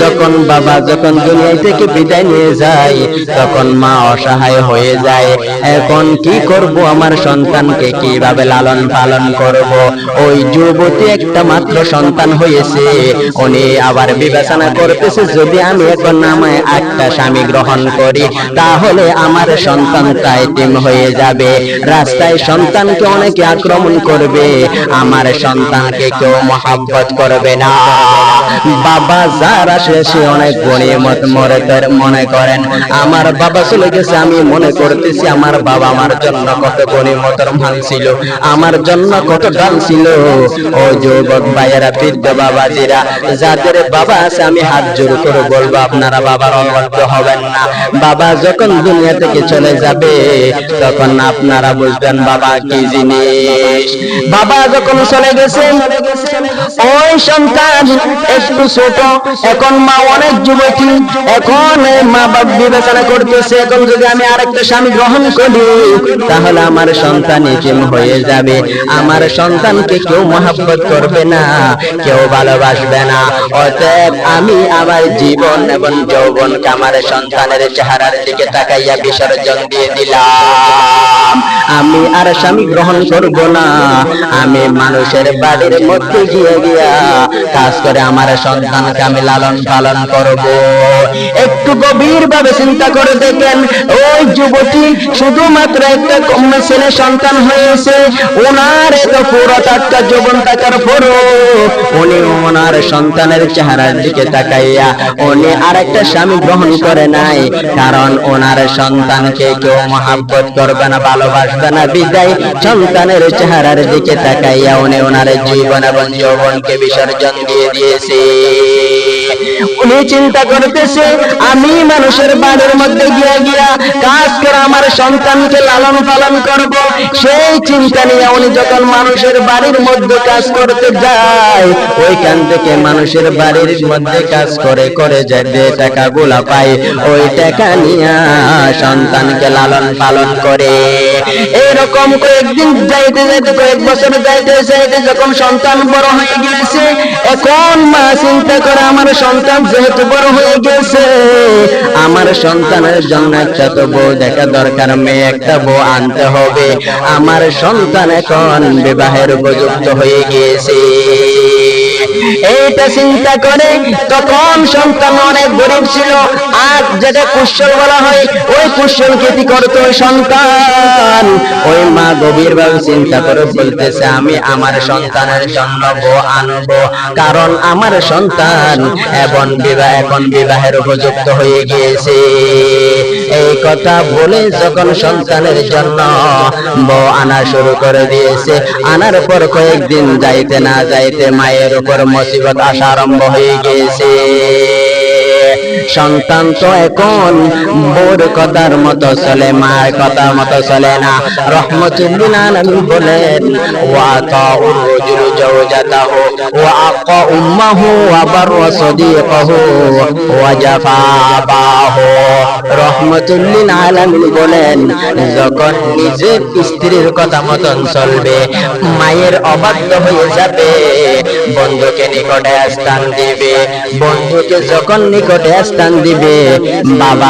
যখন বাবা যখন দুনিয়া থেকে বিদায় নিয়ে যায়, তখন মা অসহায় হয়ে যায়। এখন কি করব? আমার সন্তানকে কীভাবে লালন পালন করব? ওই যুবতী একটা মাত্র সন্তান হয়েছে। উনি আবার বিবেচনা করতেছে, যদি আমি এখন আমায় একটা স্বামী গ্রহণ করি, তাহলে আমার হয়ে যাবে। রাস্তায় সন্তানকে অনেকে আক্রমণ করবে। আমার সন্তানকে কেউ মহাব্বত করবে না। বাবা অনেক গণিমত মরে তার মনে করেন। আমার বাবা চলে গেছে, আমি মনে করতেছি আমার বাবা আমার জন্য কত গণিমতের মান ছিল। আমার জন্য কত ছিল। ও ভাইয়েরা, বৃদ্ধ যাদের বাবা আছে, আমি হাত জোর করে বলব, আপনারা বাবার অনবদ্য হবেন না। বাবা যখন দুনিয়া থেকে চলে যাবে তখন আপনারা বুঝবেন বাবা, কি জিনিস? বাবা যখন চলে গেছে ওই সন্তান একটু ছোট, এখন মা অনেক যুবতী, এখন মা বাপ বিবেচনা করতেছে, এখন যদি আমি আরেকটা স্বামী গ্রহণ করি, তাহলে আমার সন্তান একিম হয়ে যাবে। আমার সন্তানকে কেউ মহাব্বত করবে না, কেউ ভালোবাসবে না। অতএব আমি আমার জীবন এবং যৌবনকে আমার সন্তানের চেহারার দিকে তাকাইয়া বিসর্জন দিয়ে দিলাম। আমি আর স্বামী গ্রহণ করব না। আমি মানুষের বাড়ির মধ্যে গিয়ে গিয়া কাজ করে, আমার সন্তানকে আমি লালন পালন করব। একটু গভীর ভাবে চিন্তা করে দেখেন, ওই যুবতী শুধুমাত্র একটা কম ছেলে সন্তান হয়েছে। ওনার এত পুরো টাটকা যৌবন থাকার পরও উনি ওনার সন্তানের চেহারার দিকে তাকাইয়া উনি আর একটা স্বামী গ্রহণ করে নাই, কারণ ওনার সন্তানকে কেউ মহাব্বত করবে না, ভালোবাসবে না, বিদায় সন্তানের চেহারার দিকে তাকাইয়া উনি ওনার জীবন এবং যৌবনকে বিসর্জন দিয়ে দিয়েছে উনি চিন্তা করতেছে, আমি মানুষের বাড়ির মধ্যে গিয়ে গিয়া কাজ করে আমার সন্তানকে লালন পালন করব। সেই চিন্তা নিয়ে উনি যখন মানুষের বাড়ির মধ্যে কাজ করতে যায়, ওইখান থেকে মানুষের বাড়ির মধ্যে কাজ করে করে যায়, যে টাকা গুলা পায়, ওই টাকা নিয়ে সন্তানকে লালন পালন করে। এরকম কয়েকদিন যাইতে যাইতে, কয়েক বছর যাইতে যাইতে যখন সন্তান বড় হয়ে গেছে এখন মা চিন্তা করে আমার সন্তান যেহেতু বড় হয়ে গেছে আমার সন্তানের জন্য একটা তো বউ দেখা দরকার, মেয়ে একটা বউ আনতে হবে। আমার সন্তান এখন বিবাহের উপযুক্ত হয়ে গিয়েছে। এইটা চিন্তা করে, তখন সন্তান অনেক গরিব ছিল। আর যেটা কুশল বলা হয়, ওই কুশল খেতি করতো ওই সন্তান। ওই মা গভীর ভাবে চিন্তা করে বলতেছে, আমি আমার সন্তানের জন্য বউ আনব, কারণ আমার সন্তান এবং বিবাহ এখন বিবাহের উপযুক্ত হয়ে গিয়েছে। এই কথা বলে যখন সন্তানের জন্য বউ আনা শুরু করে দিয়েছে, আনার পর কয়েকদিন যাইতে না যাইতে মায়ের উপর মুসিবত আসা আরম্ভ হয়ে গিয়েছে সন্তান তো এখন বোর কথার মতো চলে মায়ের কথার মতো চলে না। রহমতুল্লিল আলামিন বলেন রহমতুল্লিল আলামিন বলেন, যখন নিজের স্ত্রীর কথা মতন চলবে, মায়ের অবাধ্য হয়ে যাবে, বন্ধুকে নিকটে স্থান দিবে। বন্ধুকে যখন নিকটে স্থান দিবে। বাবা